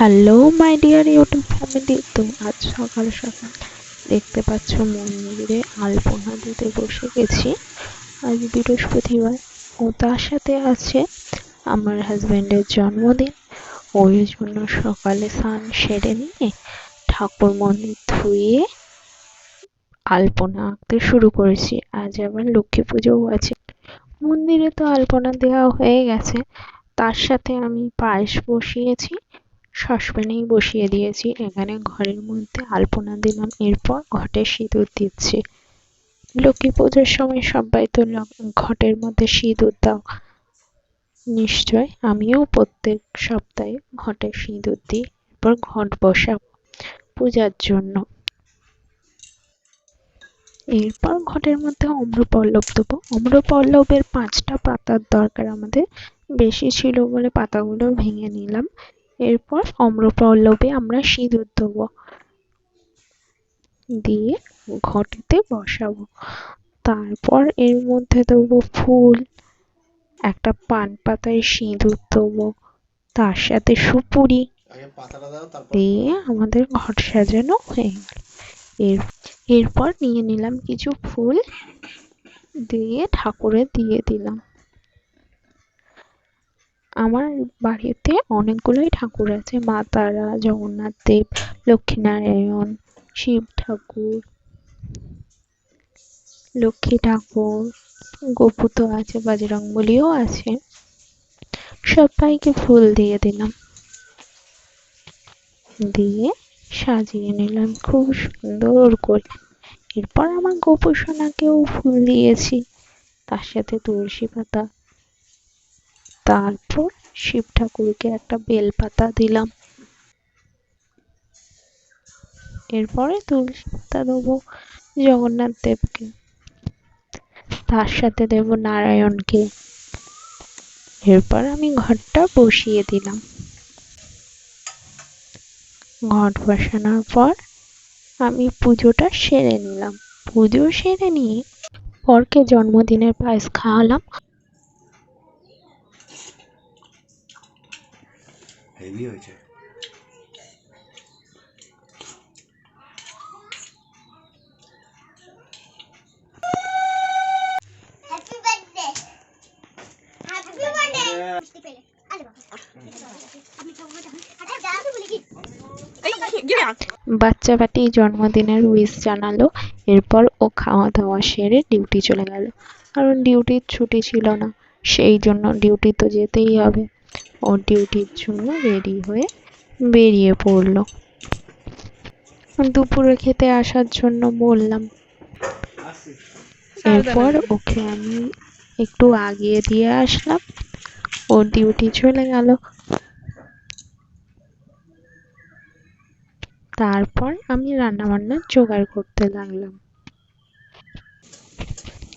Hello my dear YouTube family তো আজ সকাল সকাল দেখতে পাচ্ছ মন্দিরে আলপনা দিতে বসে গেছি। আজ বৃহস্পতিবার ও তার সাথে আছে আমার হাজব্যান্ডের জন্মদিন। ওই জন্য সকালে স্নান সেরে নিয়ে ঠাকুর মন্দির ধুয়ে আলপনা আঁকতে শুরু করেছি। আজ আবার লক্ষ্মী পুজোও আছে। মন্দিরে তো আলপনা দেওয়া হয়ে গেছে। তার সাথে আমি পায়েস বসিয়েছি। সসপ্যানেই বসিয়ে দিয়েছি। এখানে ঘরের মধ্যে আলপনা দিলাম, এরপর ঘটে সিঁদুর দিচ্ছি। লক্ষ্মী পুজোর সময় সবাই তো ঘটের মধ্যে সিঁদুর দাও। নিশ্চয় আমিও প্রত্যেক সপ্তাহে ঘটে সিঁদুর দিই, এরপর ঘট বসাবো পূজার জন্য। এরপর ঘটের মধ্যে অম্রপল্লব দেবো। অম্রপল্লবের পাঁচটা পাতার দরকার আমাদের। বেশি ছিল বলে পাতাগুলো ভেঙে নিলাম। এরপর অম্রপল্লবে আমরা সিঁদুর দেবো দিয়ে ঘটিতে বসাবো। তারপর এর মধ্যে দেবো ফুল একটা পান পাতায় সিঁদুর দেবো তার সাথে সুপুরি। দিয়ে আমাদের ঘট সাজানো হয়ে গেল। এর এরপর নিয়ে নিলাম কিছু ফুল। দিয়ে ঠাকুরে দিয়ে দিলাম। আমার বাড়িতে অনেকগুলোই ঠাকুর আছে। মা তারা, জগন্নাথ দেব, লক্ষ্মীনারায়ণ, শিব ঠাকুর, লক্ষ্মী ঠাকুর, গপু তো আছে, বজরংবলিও আছে। সবাইকে ফুল দিয়ে দিলাম। দিয়ে সাজিয়ে নিলাম খুব সুন্দর করে। এরপর আমার গোপু সোনাকেও ফুল দিয়েছি। তার সাথে তুলসী পাতা তারপর শিব ঠাকুরকে একটা বেলপাতা দিলাম। এরপরে তুলসী পাতা দেবো, জগন্নাথ দেবকে, তার সাথে দেব নারায়ণকে। এরপর আমি ঘরটা বসিয়ে দিলাম। ঘট বসানোর পর আমি পুজোটা সেরে নিলাম। পুজো সেরে নিয়ে পরকে জন্মদিনের পায়েস খাওয়ালাম হেভি হয়েছে হ্যাপি বার্থডে হ্যাপি বার্থডে মিষ্টি পেলে আরে বাবা আমি তো বলতে আচ্ছা যা তো বলি কি? বাচ্চা বাটি জন্মদিনের উইস জানালো এরপর ও খাওয়া দাওয়া সেরে ডিউটি চলে গেল। কারণ ডিউটির ছুটি ছিল না সেই জন্য ডিউটি তো যেতেই হবে। ও ডিউটির জন্য রেডি হয়ে বেরিয়ে পড়ল। দুপুরে খেতে আসার জন্য বললাম, এরপর ওকে আমি একটু আগিয়ে দিয়ে আসলাম। ও ডিউটি চলে গেল। তারপর আমি রান্না বান্নার জোগাড় করতে লাগলাম।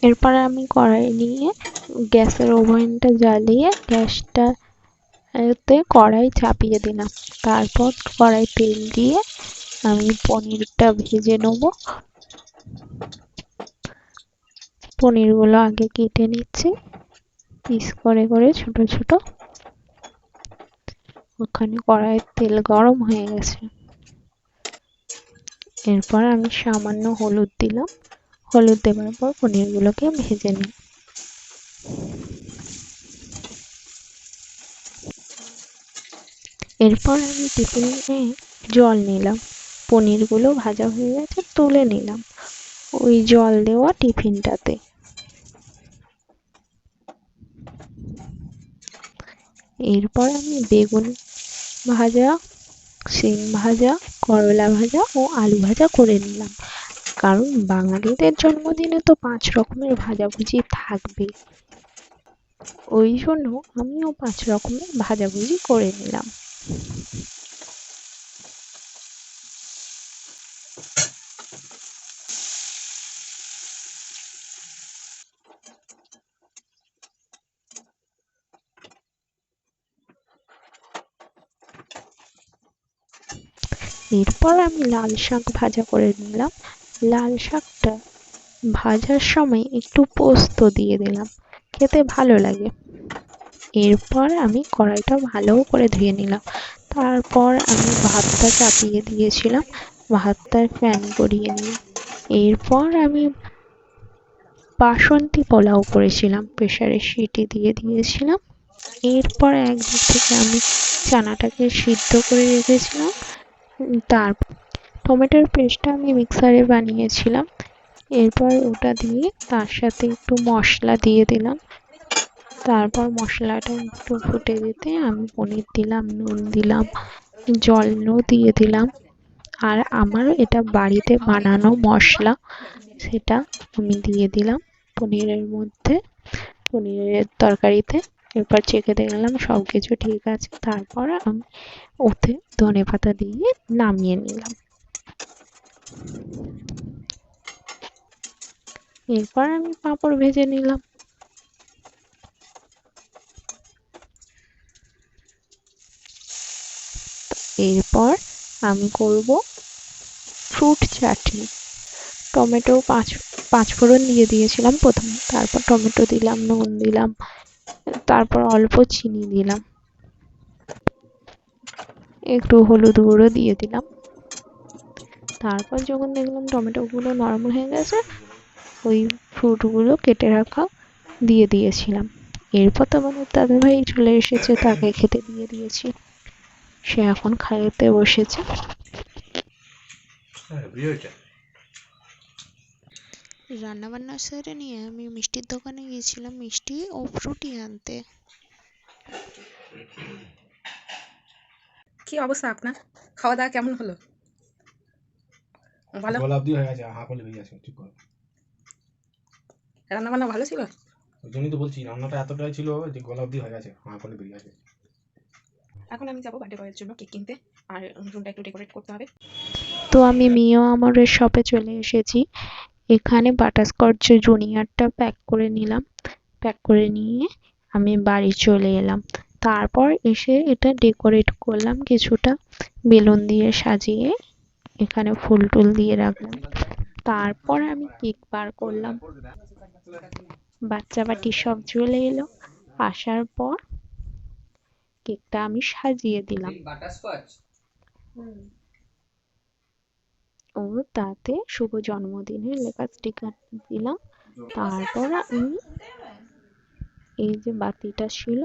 এরপর আমি কড়াই নিয়ে গ্যাসের ওভেনটা জ্বালিয়ে গ্যাসটা এতে কড়াই চাপিয়ে দিলাম। তারপর কড়াই তেল দিয়ে আমি পনিরটা ভেজে নেব। পনিরগুলো আগে কেটে নিচ্ছি। পিস করে করে ছোট ছোট। ওখানে কড়াইয়ের তেল গরম হয়ে গেছে। এরপর আমি সামান্য হলুদ দিলাম। হলুদ দেওয়ার পর পনিরগুলোকে ভেজে নিই। এরপর আমি টিফিনে জল নিলাম। পনিরগুলো ভাজা হয়ে গেছে, তুলে নিলাম। ওই জল দেওয়া টিফিনটাতে। এরপর আমি বেগুন ভাজা সিম ভাজা, করলা ভাজা ও আলু ভাজা করে নিলাম। কারণ বাঙালিদের জন্মদিনে তো পাঁচ রকমের ভাজাভুজি থাকবে ওই জন্য আমিও পাঁচ রকমের ভাজাভুজি করে নিলাম। এরপর আমি লাল শাক ভাজা করে নিলাম। লাল শাকটা ভাজার সময় একটু পোস্ত দিয়ে দিলাম। খেতে ভালো লাগে। এরপর আমি কড়াইটা ভালো করে ধুয়ে নিলাম। তারপর আমি ভাতটা চাপিয়ে দিয়েছিলাম, ভাতটার ফ্যান করিয়ে নিয়ে। এরপর আমি বাসন্তী পোলাও করেছিলাম প্রেসারে সিটি দিয়ে দিয়েছিলাম। এরপর একদিক থেকে আমি চানাটাকে সিদ্ধ করে রেখেছিলাম। তার টমেটোর পেস্টটা আমি মিক্সারে বানিয়েছিলাম। এরপর ওটা দিয়ে তার সাথে একটু মশলা দিয়ে দিলাম। তারপর মশলাটা একটু ফুটে যেতে আমি পনির দিলাম, নুন দিলাম জলও দিয়ে দিলাম। আর আমার এটা বাড়িতে বানানো মশলা, সেটা আমি দিয়ে দিলাম পনিরের মধ্যে, পনিরের তরকারিতে। এরপর চেখে দেখলাম সব কিছু ঠিক আছে, তারপর আমি ওতে ধনে পাতা দিয়ে নামিয়ে নিলাম। এরপর আমি পাঁপড় ভেজে নিলাম। এরপর আমি করব ফ্রুট চাটনি টমেটো পাঁচ পাঁচ ফোড়ন দিয়ে দিয়েছিলাম প্রথমে, তারপর টমেটো দিলাম, নুন দিলাম, তারপর অল্প চিনি দিলাম। একটু হলুদ গুঁড়ো দিয়ে দিলাম। তারপর যখন দেখলাম টমেটোগুলো নরম হয়ে গেছে, ওই ফ্রুটগুলো কেটে রাখা দিয়ে দিয়েছিলাম। এরপর তো আমার দাদা ভাই চলে এসেছে, তাকে খেতে দিয়ে দিয়েছি। সে এখন খাইতে বসেছে। হ্যাঁ রান্না বান্না সেরে নিয়ে আমি মিষ্টির দোকানে গিয়েছিলাম মিষ্টি ও ফ্রুটি আনতে। কি অবস্থা আপনার? খাওয়া দাওয়া কেমন হলো? ভালো? গলা অবধি হয়ে গেছে হাঁ করলে বেরিয়ে আসে ঠিক করে রান্না বান্না ভালো ছিল? ওই জন্যই তো বলছি রান্নাটা এতটাই ছিল যে গলা অবধি হয়ে গেছে হাঁ করলে বেরিয়ে আসে। এখন আমি যাব বার্থডে বয়ের জন্য কেক কিনতে। আর রুমটা একটু ডেকোরেট করতে হবে। তো আমি মিও আমরের শপে চলে এসেছি। এখানে বাটারস্কচ জুনিয়রটা প্যাক করে নিলাম। প্যাক করে নিয়ে আমি বাড়ি চলে এলাম। তারপর এসে এটা ডেকোরেট করলাম কিছুটা। বেলুন দিয়ে সাজিয়ে এখানে ফুল টুল দিয়ে রাখলাম। তারপর আমি কেক বার করলাম। বাচ্চা বাটি সব চলে এলো। আসার পর কেকটা আমি সাজিয়ে দিলাম। ও তাতে শুভ জন্মদিনের লেখা স্টিকার দিলাম। তারপর আমি এই যে বাতিটা ছিল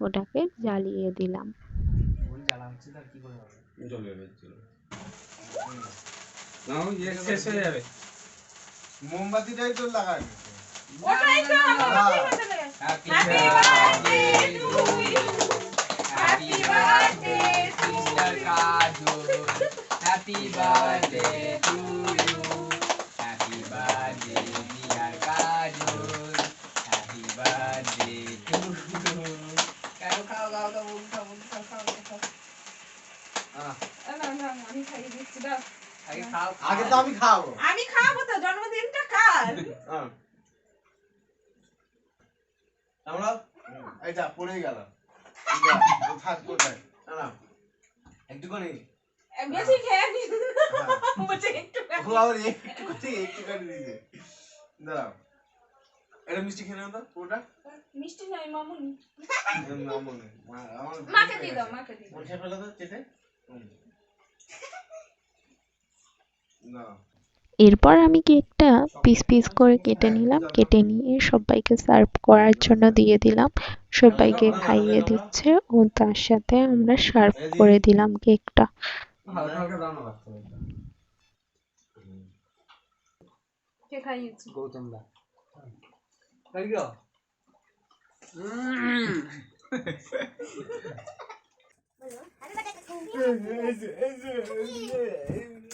ওটাকে জ্বালিয়ে দিলাম। চলে Happy birthday to you. Happy birthday to Sister Kaju. Happy birthday to you. Happy birthday dear Kaju. Happy birthday to you. Kaju খাও খাও খাও খাও খাও খাও খাও। আহ। না না আমি খাইয়ে দিচ্ছি দাও। আগে খাও। আগে তো আমি খাব। আমি খাব তো জন্মদিনটা কার? হ্যাঁ। আমরা? এইটা পড়ে গেল থাক কোথায়? না একটুখানি। বেশি খেয়ে নি। হ্যাঁ। বলছে একটু আবার একটু করে একটুখানি দিয়েছে। দাঁড়াও। এটা মিষ্টি খেয়ে নাও তো পুরোটা। মিষ্টি নাই মামুনি। আমার আমার মাকে দিয়ে দাও মাকে দিয়ে দাও। মুখে ফেলে দাও চেটে। না এরপর আমি কেকটা পিস পিস করে কেটে নিলাম। কেটে নিয়ে সবাইকে সার্ভ করার জন্য দিয়ে দিলাম। সবাইকে খাইয়ে দিচ্ছে ও তার সাথে আমরা সার্ভ করে দিলাম কেকটা।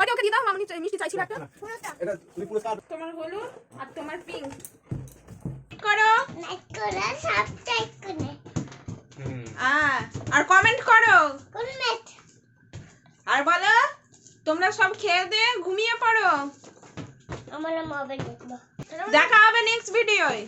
ওটা ওকে দিয়ে দাও মামুনি মিষ্টি চাইছিল একটা। এটা তুমি পুরস্কার তোমার হলুদ আর তোমার পিঙ্ক করো। লাইক করো সাবস্ক্রাইব আর কমেন্ট করো। আর বলো তোমরা সব খেয়ে দিয়ে ঘুমিয়ে পড়ো। আমার মোবাইল দেখব দেখা হবে নেক্সট ভিডিওয়